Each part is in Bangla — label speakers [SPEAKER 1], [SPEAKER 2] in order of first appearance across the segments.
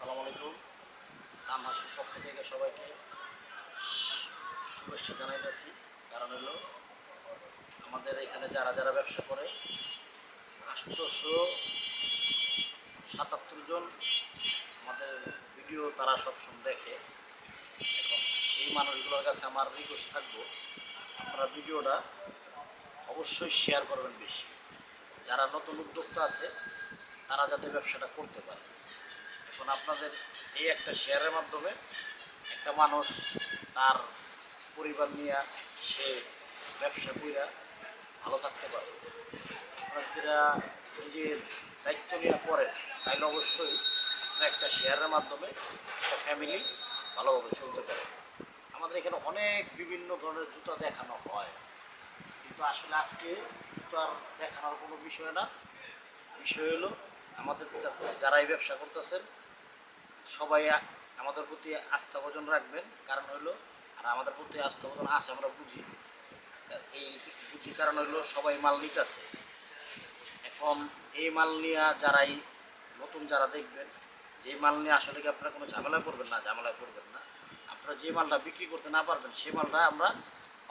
[SPEAKER 1] আসসালামু আলাইকুম। আমহাসুর পক্ষ থেকে সবাইকে শুভেচ্ছা জানাইতেছি। কারণ হলো, আমাদের এখানে যারা যারা ব্যবসা করে আষ্টশো সাতাত্তর জন আমাদের ভিডিও তারা সবসময় দেখে। এখন এই মানুষগুলোর কাছে আমার রিকোয়েস্ট থাকব, আপনারা ভিডিওটা অবশ্যই শেয়ার করবেন বেশি। যারা নতুন উদ্যোক্তা আছে, তারা যাতে ব্যবসাটা করতে পারে। এখন আপনাদের এই একটা শেয়ারের মাধ্যমে একটা মানুষ তার পরিবার নিয়ে সে ব্যবসা করিয়া ভালো থাকতে পারে আপনারা নিজের দায়িত্ব নিয়ে করেন তাহলে অবশ্যই একটা শেয়ারের মাধ্যমে একটা ফ্যামিলি ভালোভাবে চলতে পারে। আমাদের এখানে অনেক বিভিন্ন ধরনের জুতা দেখানো হয়। কিন্তু আসলে আজকে জুতার দেখানোর কোনো বিষয় না। বিষয় হলো আমাদের যারাই ব্যবসা করতেছেন সবাই আমাদের প্রতি আস্থা ভোজন রাখবেন। কারণ হলো, আর আমাদের প্রতি আস্থা ভোজন আছে, আমরা বুঝি। এই বুঝি কারণ হলো, সবাই মাল নিতেছে। এখন এই মাল নিয়ে যারাই নতুন যারা দেখবেন, যে মাল নিয়ে আসলে কি আপনারা কোনো ঝামেলা করবেন না, ঝামেলা করবেন না? আপনারা যে মালটা বিক্রি করতে না পারবেন সেই মালটা আমরা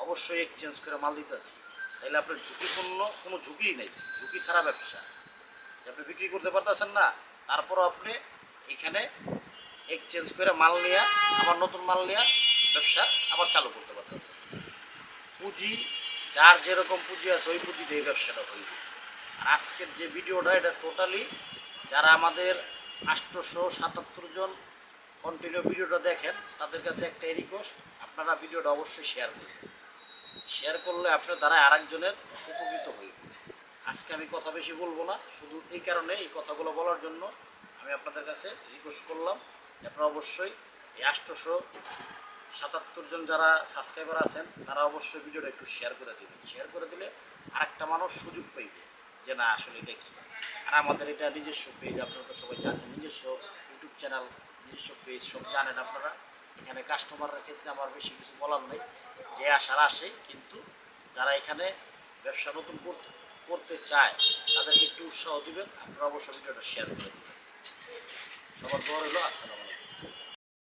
[SPEAKER 1] অবশ্যই এক্সচেঞ্জ করে মাল দিতেছি। তাহলে আপনার ঝুঁকিপূর্ণ কোনো ঝুঁকিই নেই। ঝুঁকি ছাড়া ব্যবসা। আপনি বিক্রি করতে পারতেছেন না, তারপরও আপনি এখানে এক্সচেঞ্জ করে মাল নিয়ে, আবার নতুন মাল নিয়ে ব্যবসা আবার চালু করতে পারতেছে। পুঁজি, যার যেরকম পুঁজি আছে, ওই পুঁজি দিয়ে ব্যবসাটা হইবে আর আজকের যে ভিডিওটা, এটা টোটালি যারা আমাদের আটশোশো সাতাত্তর জন কন্টিনিউ ভিডিওটা দেখেন, তাদের কাছে একটা রিকোয়েস্ট আপনারা ভিডিওটা অবশ্যই শেয়ার করবেন শেয়ার করলে আপনার দ্বারা আরেকজনের উপকৃত হইবে আজকে আমি কথা বেশি বলব না, শুধু এই কারণে এই কথাগুলো বলার জন্য আমি আপনাদের কাছে রিকোয়েস্ট করলাম। আপনারা অবশ্যই এই আটশোশো সাতাত্তর জন যারা সাবস্ক্রাইবার আছেন, তারা অবশ্যই ভিডিওটা একটু শেয়ার করে দেবেন। শেয়ার করে দিলে আরেকটা মানুষ সুযোগ পাইবে যে, না, আসলে এটা কি? আর আমাদের এটা নিজস্ব পেজ আপনারা তো সবাই জানেন, নিজস্ব ইউটিউব চ্যানেল নিজস্ব পেজ সব জানেন আপনারা। এখানে কাস্টমারের ক্ষেত্রে আমার বেশি কিছু বলার নেই। যে আসার আসে, কিন্তু যারা এখানে ব্যবসা নতুন করতে করতে চায়, তাদেরকে একটু উৎসাহ দেবেন। আপনারা অবশ্যই ভিডিওটা শেয়ার করে দেবেন। সবার পর হলো আসসালামাইকুম